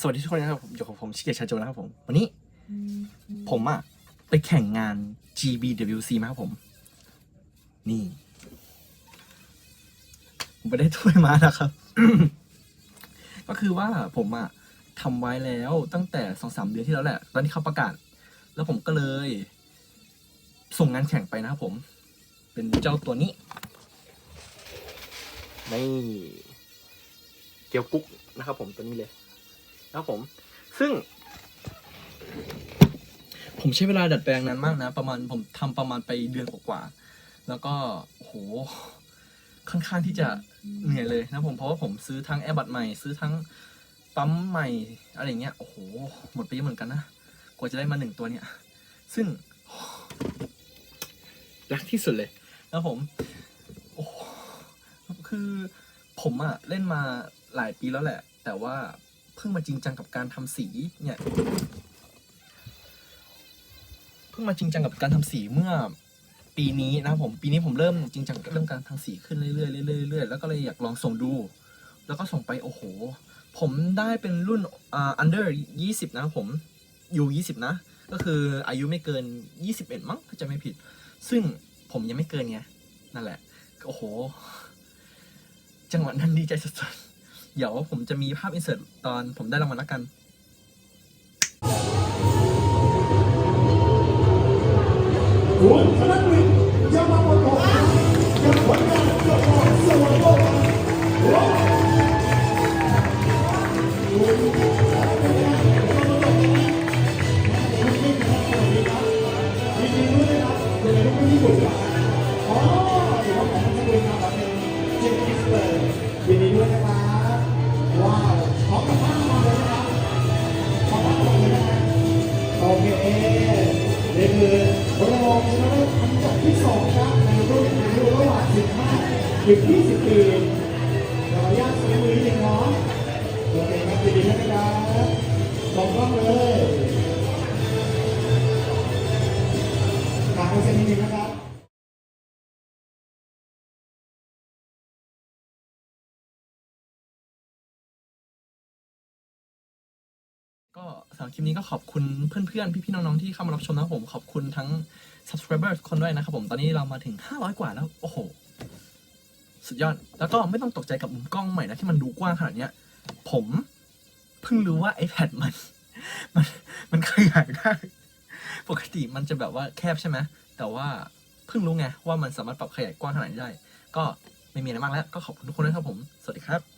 สวัสดีทุกคนนะครับผมอยู่กับผมชิเกะชาโจนะครับผม วันนี้ผมอะไปแข่งงาน GBWC มาครับผม นี่ ผมไปได้ถ้วยมานะครับ ก็คือว่าผมอะทำไว้แล้วตั้งแต่สองสามเดือนที่แล้วแหละ ตอนที่เขาประกาศ แล้วผมก็เลย ส่งงานแข่งไปนะครับผม เป็นเจ้าตัวนี้นี่เกียวกุ๊กนะครับผมตัวนี้เลยนะ ครับผม ซึ่ง ผมใช้เวลาดัดแปลงนานมากนะ ประมาณผมทำประมาณไปเดือนกว่าๆแล้วก็โอ้โหค่อนข้างที่จะเหนื่อยเลยนะผมเพราะว่าผมซื้อทั้งแอร์บัตใหม่ซื้อทั้งปั๊มใหม่อะไรเงี้ยโอ้โหหมดไปเยอะเหมือนกันนะกว่าจะได้มาหนึ่งตัวเนี่ย ซึ่งรักที่สุดเลยนะผมโอ้คือผมอะเล่นมาหลายปีแล้วแหละ แต่ว่า เพิ่งมาจริงจังกับการทำสีเนี่ยเพิ่งมาจริงจังกับการทำสีเมื่อปีนี้นะครับผมปีนี้ผมเริ่มจริงจังกับเรื่องการทำสีขึ้นเรื่อยๆเรื่อยๆเรื่อยๆแล้วก็เลยอยากลองส่งดู แล้วก็ส่งไปโอ้โห ผมได้เป็นรุ่นอ่า under 20 นะผมอยู่20นะ ก็คืออายุไม่เกิน21มั้งถ้าจะไม่ผิด ซึ่งผมยังไม่เกินไง นั่นแหละ โอ้โห จังหวะนั้นดีใจสุดๆ เดี๋ยวผมจะมีภาพอินเสิร์ตตอนผมได้รางวัลแล้วกัน คุณธนกฤษยามาปกรกับผลงานละครสวรรค์โลกยินดี คือรองชนะเลิศอันดับที่สองครับในรุ่นอายุระหว่าง 15 ถึง 20 ปีขออนุญาตเสียมือนิดนึงเนาะโอเคครับดีๆนะครับสองกล้องเลยฝากให้เซนนิดนึงนะครับ ก็สำหรับคลิปนี้ก็ขอบคุณเพื่อนๆ พี่ๆ น้องๆ ที่เข้ามารับชมนะครับผม ขอบคุณทั้ง subscriber ทุกคนด้วยนะครับผม ตอนนี้เรามาถึง 500 กว่าแล้ว โอ้โห สุดยอด แล้วก็ไม่ต้องตกใจกับมุมกล้องใหม่นะที่มันดูกว้างขนาดเนี้ย ผมเพิ่งรู้ว่า iPad มัน มันมันขยายได้ ปกติมันจะแบบว่าแคบใช่ไหมแต่ว่าเพิ่งรู้ไงว่ามันสามารถปรับขยายกว้างขนาดนี้ได้ ก็ไม่มีอะไรมากแล้ว ก็ขอบคุณทุกคนด้วยครับผม สวัสดีครับ